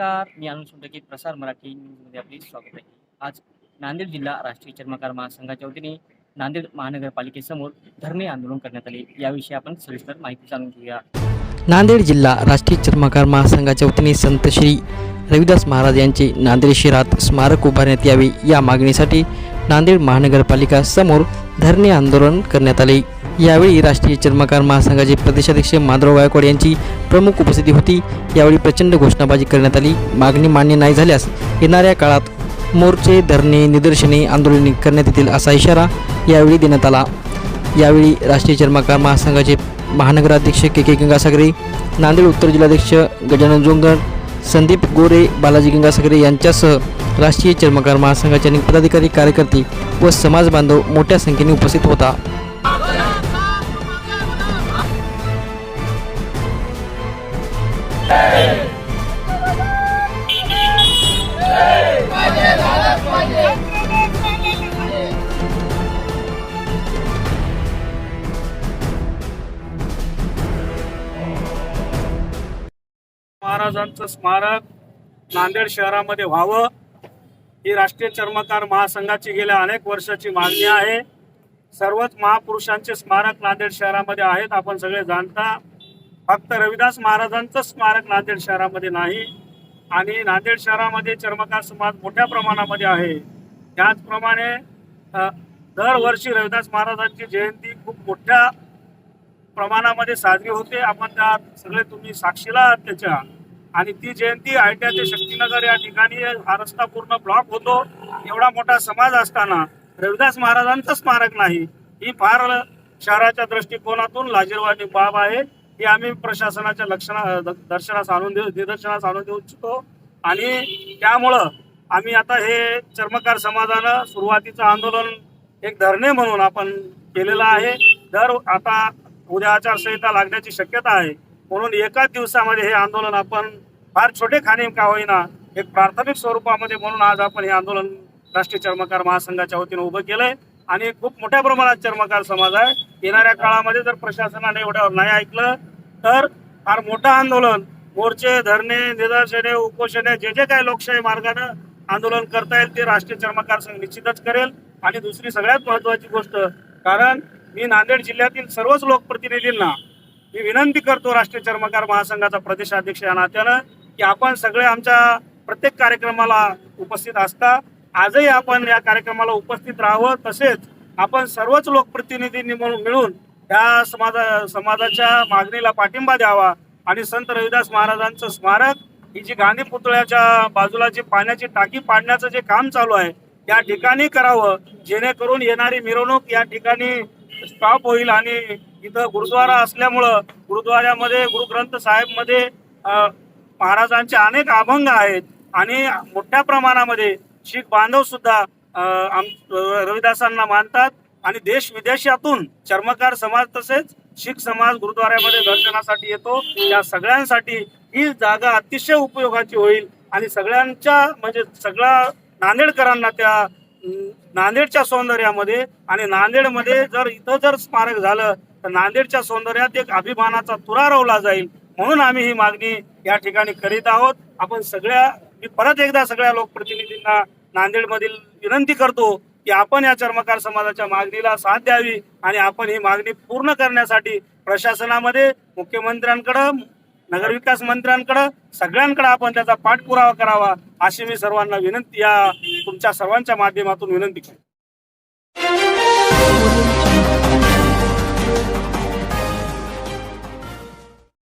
नमस्कार. मी अरुण की प्रसार मराठी न्यूजमध्ये आपले स्वागत आहे. आज नांदेड जिल्हा राष्ट्रीय चर्मकार महासंघाच्या वतीने नांदेड महानगरपालिकेसमोर धरणे आंदोलन करण्यात आले. याविषयी आपण सविस्तर माहिती जाणून घेऊया. नांदेड जिल्हा राष्ट्रीय चर्मकार महासंघाच्या वतीने संत श्री रविदास महाराज यांचे नांदेड शहरात स्मारक उभारण्यात यावे या मागणीसाठी नांदेड महानगरपालिका समोर धरणे आंदोलन करण्यात आले. यावेळी राष्ट्रीय चर्मकार महासंघाचे प्रदेशाध्यक्ष माधव गायकवाड यांची प्रमुख उपस्थिती होती. यावेळी प्रचंड घोषणाबाजी करण्यात आली. मागणी मान्य नाही झाल्यास येणाऱ्या काळात मोर्चे धरणे निदर्शने आंदोलने करण्यात येतील असा इशारा यावेळी देण्यात आला. यावेळी राष्ट्रीय चर्मकार महासंघाचे महानगराध्यक्ष के के गंगासागरे नांदेड उत्तर जिल्हाध्यक्ष गजानन जोंगर संदीप गोरे बालाजी गंगासागरे यांच्यासह राष्ट्रीय चर्मकार महासंघाचे अनेक पदाधिकारी कार्यकर्ते व समाज बांधव मोठ्या संख्येने उपस्थित होता. महाराजांचं स्मारक नांदेड शहरामध्ये व्हावं ही राष्ट्रीय चर्मकार महासंघाची गेल्या अनेक वर्षाची मागणी आहे. सर्वच महापुरुषांचे स्मारक नांदेड शहरामध्ये आहेत. आपण सगळे जाणता. फक्त रविदास महाराजांचं स्मारक नांदेड शहरामध्ये नाही आणि नांदेड शहरामध्ये चर्मकार समाज मोठ्या प्रमाणामध्ये आहे. त्याचप्रमाणे दरवर्षी रविदास महाराजांची जयंती खूप मोठ्या प्रमाणामध्ये साजरी होते. आपण त्या सगळे तुम्ही साक्षीला आहात त्याच्या. आणि ती जयंती आयट्या ते शक्तीनगर या ठिकाणी हा रस्ता पूर्ण ब्लॉक होतो. एवढा मोठा समाज असताना रविदास महाराजांचं स्मारक नाही. ही फार शहराच्या दृष्टिकोनातून लाजीरवाणी बाब आहे. ही आम्ही प्रशासनाच्या लक्षणा दर्शनास आणून देऊ निदर्शनास आणून देऊ इच्छितो. आणि त्यामुळं आम्ही आता हे चर्मकार समाजानं सुरुवातीचं आंदोलन एक धरणे म्हणून आपण केलेलं आहे. दर आता उद्या आचारसंहिता लागण्याची शक्यता आहे. म्हणून एकाच दिवसामध्ये हे आंदोलन आपण फार छोटे खाणे का होईना एक प्राथमिक स्वरूपामध्ये म्हणून आज आपण हे आंदोलन राष्ट्रीय चर्मकार महासंघाच्या वतीनं उभं केलंय. आणि खूप मोठ्या प्रमाणात चर्मकार समाज आहे. येणाऱ्या काळामध्ये जर प्रशासनाने एवढ्यावर नाही ऐकलं तर फार मोठं आंदोलन मोर्चे धरणे निदर्शने उपोषणे जे जे काही लोकशाही मार्गानं आंदोलन करता येईल ते राष्ट्रीय चर्मकार संघ निश्चितच करेल. आणि दुसरी सगळ्यात महत्वाची गोष्ट कारण मी नांदेड जिल्ह्यातील सर्वच लोकप्रतिनिधींना मी विनंती करतो राष्ट्रीय चर्मकार महासंघाचा प्रदेशाध्यक्ष या नात्यानं की आपण सगळे आमच्या प्रत्येक कार्यक्रमाला उपस्थित असता. आजही आपण या कार्यक्रमाला उपस्थित राहावं. तसेच आपण सर्वच लोकप्रतिनिधींनी म्हणून मिळून या समाजा समाजाच्या मागणीला पाठिंबा द्यावा आणि संत रविदास महाराजांचं स्मारक ही जी गांधी पुतळ्याच्या बाजूला जी पाण्याची टाकी पाडण्याचं जे काम चालू आहे त्या ठिकाणी करावं. जेणेकरून येणारी मिरवणूक या ठिकाणी स्टॉप होईल आणि इथं गुरुद्वारा असल्यामुळं गुरुद्वाऱ्यामध्ये गुरुग्रंथ साहेबमध्ये महाराजांचे अनेक अभंग आहेत. आणि मोठ्या प्रमाणामध्ये शीख बांधव सुद्धा रविदासांना मानतात. आणि देश विदेशातून चर्मकार समाज तसेच शीख समाज गुरुद्वाऱ्यामध्ये दर्शनासाठी येतो. या सगळ्यांसाठी ही जागा अतिशय उपयोगाची होईल. आणि सगळ्यांच्या म्हणजे सगळ्या नांदेडकरांना त्या नांदेडच्या सौंदर्यामध्ये आणि नांदेडमध्ये जर इथं जर स्मारक झालं तर नांदेडच्या सौंदर्यात एक अभिमानाचा तुरा रोवला जाईल म्हणून आम्ही ही मागणी या ठिकाणी करीत आहोत. आपण सगळ्या मी परत एकदा सगळ्या लोकप्रतिनिधींना नांदेडमधील विनंती करतो की आपण या चर्मकार समाजाच्या मागणीला साथ द्यावी आणि आपण ही मागणी पूर्ण करण्यासाठी प्रशासनामध्ये मुख्यमंत्र्यांकडं नगरविकास मंत्र्यांकडं सगळ्यांकडे आपण त्याचा पाठपुरावा करावा अशी मी सर्वांना विनंती या तुमच्या सर्वांच्या माध्यमातून विनंती करतो.